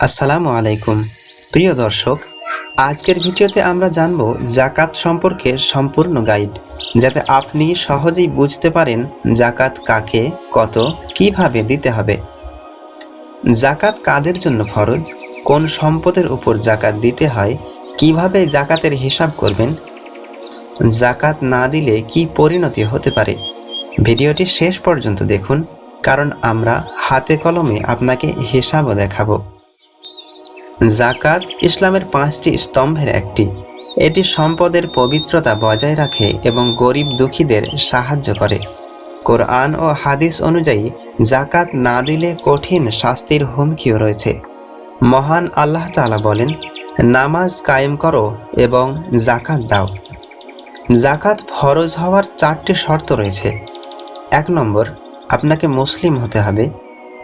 আসসালামু আলাইকুম। প্রিয় দর্শক, আজকের ভিডিওতে আমরা জানব জাকাত সম্পর্কে সম্পূর্ণ গাইড, যাতে আপনি সহজেই বুঝতে পারেন জাকাত কাকে, কত, কীভাবে দিতে হবে। জাকাত কাদের জন্য ফরজ? কোন সম্পদের উপর জাকাত দিতে হয়? কীভাবে জাকাতের হিসাব করবেন? জাকাত না দিলে কি পরিণতি হতে পারে? ভিডিওটি শেষ পর্যন্ত দেখুন, কারণ আমরা হাতে কলমে আপনাকে হিসাবও দেখাবো। জাকাত ইসলামের পাঁচটি স্তম্ভের একটি। এটি সম্পদের পবিত্রতা বজায় রাখে এবং গরিব দুঃখীদের সাহায্য করে। কোরআন ও হাদিস অনুযায়ী, জাকাত না দিলে কঠিন শাস্তির হুমকিও রয়েছে। মহান আল্লাহ তাআলা বলেন, নামাজ কায়েম করো এবং জাকাত দাও। জাকাত ফরজ হওয়ার চারটি শর্ত রয়েছে। এক নম্বর, আপনাকে মুসলিম হতে হবে।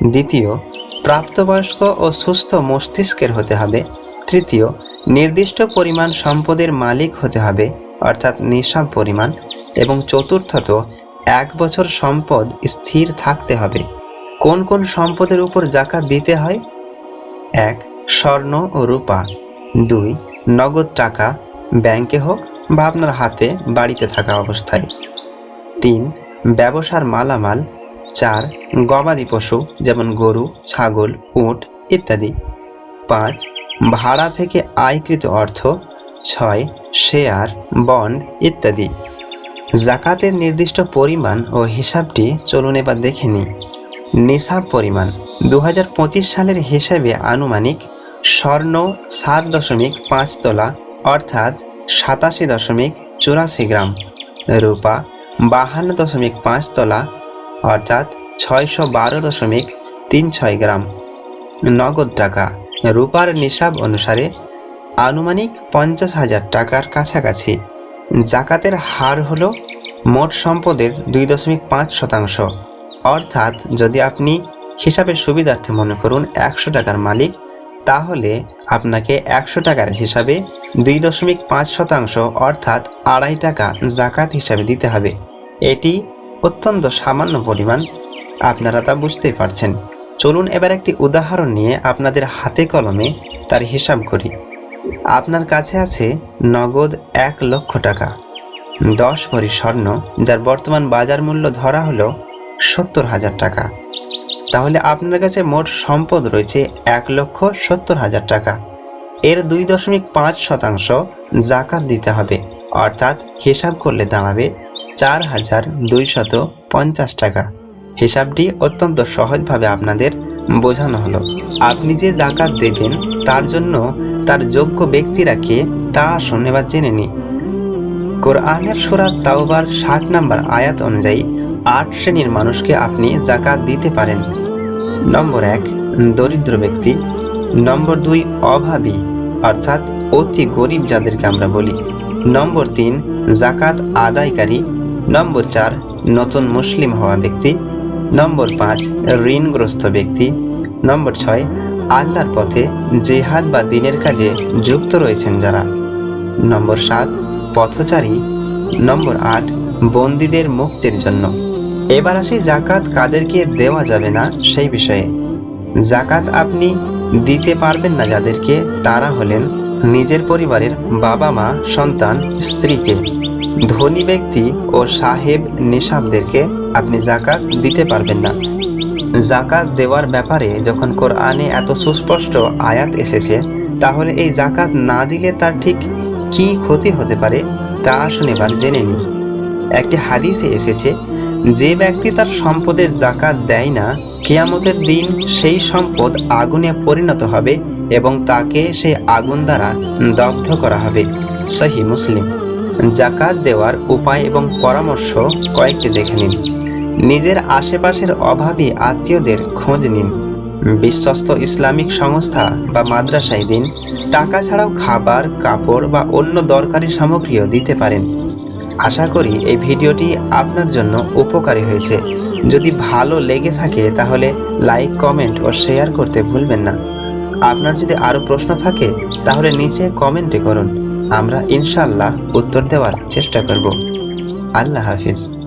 দ্বিতীয় প্রাপ্তবয়স্ক ও সুস্থ মস্তিষ্কের হতে হবে। তৃতীয়, নির্দিষ্ট পরিমাণ সম্পদের মালিক হতে হবে, অর্থাৎ নিঃসাব পরিমাণ। এবং চতুর্থত, এক বছর সম্পদ স্থির থাকতে হবে। কোন কোন সম্পদের উপর জাকাত দিতে হয়? এক, স্বর্ণ ও রূপা। দুই, নগদ টাকা, ব্যাংকে হোক বা আপনার হাতে বাড়িতে থাকা অবস্থায়। তিন, ব্যবসার মালামাল চার, গবাদি পশু, যেমন গরু, ছাগল, উট ইত্যাদি। পাঁচ, ভাড়া থেকে আয়কৃত অর্থ। ছয়, শেয়ার, বন্ড ইত্যাদি। জাকাতের নির্দিষ্ট পরিমাণ ও হিসাবটি চলুন এবার দেখে নিই। নিসাব পরিমাণ দু হাজার পঁচিশ সালের হিসাবে আনুমানিক স্বর্ণ সাত দশমিক পাঁচ তোলা, অর্থাৎ সাতাশি দশমিক চুরাশি গ্রাম। রূপা, বাহান্ন দশমিক পাঁচ তোলা অর্থাৎ ছয়শো বারো দশমিক তিন ছয় গ্রাম। নগদ টাকা। রূপার নিসাব অনুসারে আনুমানিক পঞ্চাশ হাজার টাকার কাছাকাছি। জাকাতের হার হলো মোট সম্পদের দুই দশমিক পাঁচ শতাংশ। অর্থাৎ যদি আপনি হিসাবের সুবিধার্থে মনে করুন একশো টাকার মালিক, তাহলে আপনাকে একশো টাকার হিসাবে দুই দশমিক পাঁচ শতাংশ অর্থাৎ আড়াই টাকা জাকাত হিসাবে দিতে হবে। এটি অত্যন্ত সামান্য পরিমাণ। আপনারা তা বুঝতেই পারছেন। চলুন এবার একটি উদাহরণ নিয়ে আপনাদের হাতে কলমে তার হিসাব করি। আপনার কাছে আছে নগদ এক লক্ষ টাকা। দশ ভরি স্বর্ণ, যার বর্তমান বাজার মূল্য ধরা হলো সত্তর হাজার টাকা। তাহলে আপনার কাছে মোট সম্পদ রয়েছে এক লক্ষ সত্তর হাজার টাকা। এর দুই দশমিক পাঁচ শতাংশ জাকাত দিতে হবে, অর্থাৎ হিসাব করলে দাঁড়াবে চার হাজার দুইশত পঞ্চাশ টাকা। হিসাবটি অত্যন্ত সহজভাবে আপনাদের বোঝানো হলো। আপনি যে জাকাত দেবেন, তার জন্য তার যোগ্য ব্যক্তিরা কে তা আসুন এবার জেনে নি কোরআনের সুরাত তাওবার ষাট নাম্বার আয়াত অনুযায়ী আট শ্রেণির মানুষকে আপনি জাকাত দিতে পারেন। নম্বর এক, দরিদ্র ব্যক্তি। নম্বর দুই, অভাবী, অর্থাৎ অতি গরিব যাদেরকে আমরা বলি। নম্বর তিন, জাকাত আদায়কারী। নম্বর চার, নতুন মুসলিম হওয়া ব্যক্তি। নম্বর পাঁচ, ঋণগ্রস্ত ব্যক্তি। নম্বর ছয়, আল্লাহর পথে জেহাদ বা দিনের কাজে যুক্ত রয়েছেন যারা। নম্বর সাত, পথচারী। নম্বর আট, বন্দীদের মুক্তির জন্য। এবার আসি জাকাত কাদেরকে দেওয়া যাবে না সেই বিষয়ে। জাকাত আপনি দিতে পারবেন না যাদেরকে, তারা হলেন নিজের পরিবারের বাবা মা সন্তান, স্ত্রীকে। ধনী ব্যক্তি ও সাহেব নিসাবদেরকে আপনি জাকাত দিতে পারবেন না। জাকাত দেওয়ার ব্যাপারে যখন কোরআনে এত সুস্পষ্ট আয়াত এসেছে, তাহলে এই জাকাত না দিলে তার ঠিক কি ক্ষতি হতে পারে তা আসুন এবার জেনে নিই। একটি হাদিসে এসেছে, যে ব্যক্তি তার সম্পদের জাকাত দেয় না, কেয়ামতের দিন সেই সম্পদ আগুনে পরিণত হবে এবং তাকে সেই আগুন দ্বারা দগ্ধ করা হবে। সহি মুসলিম। জাকাত দেওয়ার উপায় এবং পরামর্শ কয়েকটি দেখে নিন। নিজের আশেপাশের অভাবী আত্মীয়দের খোঁজ নিন। বিশ্বস্ত ইসলামিক সংস্থা বা মাদ্রাসায় দিন। টাকা ছাড়াও খাবার, কাপড় বা অন্য দরকারি সামগ্রীও দিতে পারেন। আশা করি এই ভিডিওটি আপনার জন্য উপকারী হয়েছে। যদি ভালো লেগে থাকে তাহলে লাইক, কমেন্ট ও শেয়ার করতে ভুলবেন না। আপনার যদি আরও প্রশ্ন থাকে তাহলে নিচে কমেন্টে করুন। আমরা ইনশাল্লাহ উত্তর দেওয়ার চেষ্টা করব। আল্লাহ হাফিজ।